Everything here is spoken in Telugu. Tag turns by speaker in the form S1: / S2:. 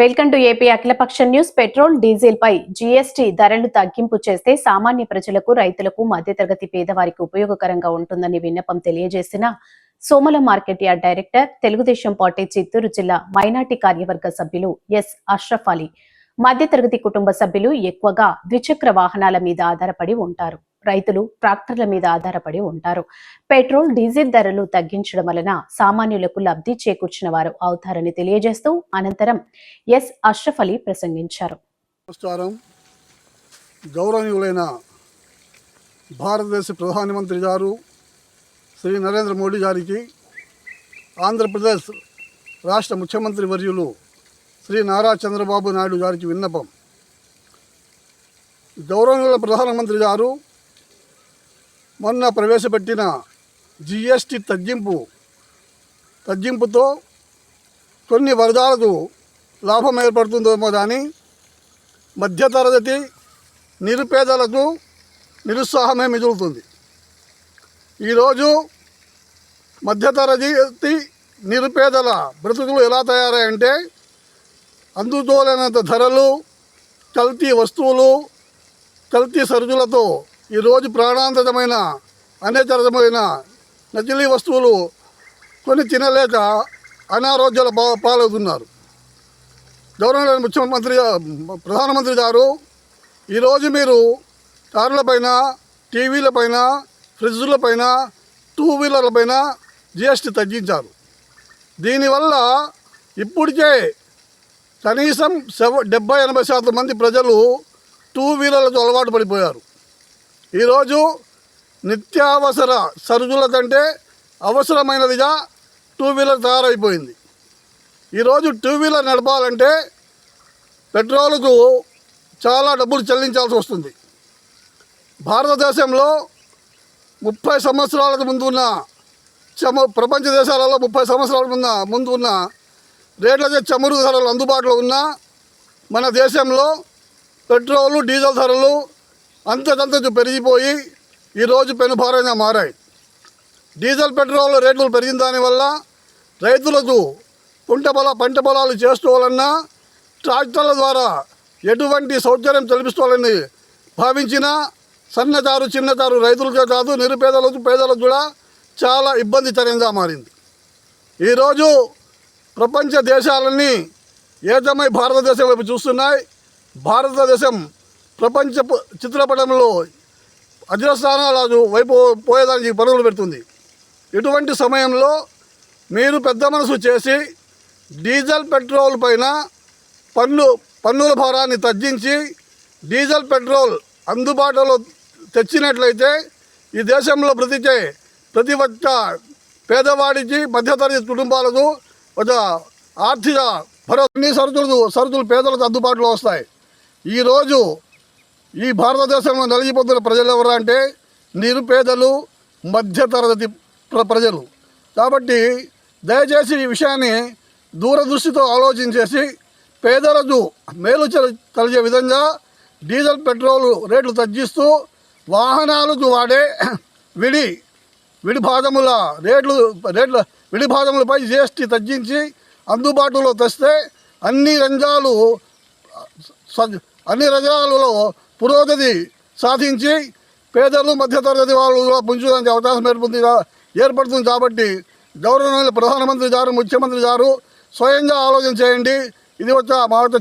S1: వెల్కమ్ టు ఏపీ అఖిలపక్ష న్యూస్. పెట్రోల్ డీజిల్ పై జీఎస్టీ ధరలు తగ్గింపు చేస్తే సామాన్య ప్రజలకు రైతులకు మధ్యతరగతి పేదవారికి ఉపయోగకరంగా ఉంటుందని విన్నపం తెలియజేసిన Somala market yard director Telugu Desam party Chittoor జిల్లా మైనార్టీ కార్యవర్గ సభ్యులు ఎస్. అష్రఫ్ అలీ. మధ్యతరగతి కుటుంబ సభ్యులు ఎక్కువగా ద్విచక్ర వాహనాల మీద ఆధారపడి ఉంటారు. రైతులు ట్రాక్టర్ల మీద ఆధారపడి ఉంటారు. పెట్రోల్ డీజిల్ ధరలు తగ్గించడం వలన సామాన్యులకు లబ్ధి చేకూర్చిన వారు అవుతారని తెలియజేస్తూ అనంతరం ఎస్ అష్రఫ్ అలీ ప్రసంగించారు.
S2: నమస్కారం. గౌరవనీయులైన భారతదేశ ప్రధానమంత్రి గారు శ్రీ నరేంద్ర మోడీ గారికి ఆంధ్రప్రదేశ్ రాష్ట్ర ముఖ్యమంత్రి వర్యులు శ్రీ నారా చంద్రబాబు నాయుడు గారికి విన్నపం. గౌరవనీయుల ప్రధానమంత్రి గారు మొన్న ప్రవేశపెట్టిన జిఎస్టి తగ్గింపు తగ్గింపుతో కొన్ని వర్గాలకు లాభం ఏర్పడుతుందేమో కానీ మధ్యతరగతి నిరుపేదలకు నిరుత్సాహమే మిగులుతుంది. ఈరోజు మధ్యతరగతి నిరుపేదల బ్రతుకులు ఎలా తయారాయంటే అందుకోలేనంత ధరలు కల్తీ వస్తువులు కల్తీ సరుకులతో ఈరోజు ప్రాణాంతకమైన అనేకరకమైన నకిలీ వస్తువులు కొన్ని తినలేక అనారోగ్యాల పా పాలవుతున్నారు. గౌరవ ముఖ్యమంత్రి ప్రధానమంత్రి గారు ఈరోజు మీరు కార్లపైన టీవీలపైన ఫ్రిడ్జ్లపైన టూ వీలర్లపైన జిఎస్టీ తగ్గించారు. దీనివల్ల ఇప్పటికే కనీసం సెవ డెబ్బై ఎనభై శాతం మంది ప్రజలు టూ వీలర్లతో అలవాటు పడిపోయారు. ఈరోజు నిత్యావసర సరుకుల కంటే అవసరమైనదిగా టూ వీలర్ తయారైపోయింది. ఈరోజు టూ వీలర్ నడపాలంటే పెట్రోల్కు చాలా డబ్బులు చెల్లించాల్సి వస్తుంది. భారతదేశంలో ముప్పై సంవత్సరాలకు ముందు ఉన్న చమ ప్రపంచ దేశాలలో ముప్పై సంవత్సరాల ముందు ముందు ఉన్న రేట్లతో చమురు ధరలు అందుబాటులో ఉన్న మన దేశంలో పెట్రోలు డీజిల్ ధరలు అంతకంతకు పెరిగిపోయి ఈరోజు పెనుభారంగా మారాయి. డీజిల్ పెట్రోల్ రేట్లు పెరిగిన దానివల్ల రైతులకు పంట పొల పంట పొలాలు చేసుకోవాలన్నా ట్రాక్టర్ల ద్వారా ఎటువంటి సౌకర్యం కల్పిస్తాలని భావించినా సన్నదారు చిన్నదారు రైతులకే కాదు నిరుపేదలకు పేదలకు కూడా చాలా ఇబ్బందికరంగా మారింది. ఈరోజు ప్రపంచ దేశాలన్నీ ఏకమై భారతదేశం వైపు చూస్తున్నాయి. భారతదేశం ప్రపంచ చిత్రపటంలో అగ్రస్థానాలు వైపు పోయేదానికి పరుగులు పెడుతుంది. ఇటువంటి సమయంలో మీరు పెద్ద మనసు చేసి డీజిల్ పెట్రోల్ పైన పన్ను పన్నుల భారాన్ని తగ్గించి డీజిల్ పెట్రోల్ అందుబాటులో తెచ్చినట్లయితే ఈ దేశంలో బ్రతికే ప్రతి ఒక్క పేదవాడికి మధ్యతరగతి కుటుంబాలకు ఒక ఆర్థిక భరోసా. అన్ని సరుకులు సరుకులు పేదలకు అందుబాటులో వస్తాయి. ఈరోజు ఈ భారతదేశంలో నలిగిపోతున్న ప్రజలు ఎవరు అంటే నిరుపేదలు మధ్యతరగతి ప్ర ప్రజలు. కాబట్టి దయచేసి ఈ విషయాన్ని దూరదృష్టితో ఆలోచించేసి పేదలకు మేలు కలిగే విధంగా డీజిల్ పెట్రోల్ రేట్లు తగ్గిస్తూ వాహనాలకు వాడే విడి విడి భాగముల రేట్లు రేట్ల విడి భాగములపై జిఎస్టీ తగ్గించి అందుబాటులో తెస్తే అన్ని రంగాలు అన్ని రంగాలలో పురోగతి సాధించి పేదలు మధ్యతరగతి వాళ్ళు కూడా పుంజడానికి అవకాశం ఏర్పడుతుంది ఏర్పడుతుంది కాబట్టి గౌరవనీయులు ప్రధానమంత్రి గారు ముఖ్యమంత్రి గారు స్వయంగా ఆలోచన చేయండి. ఇది ఒక మా యొక్క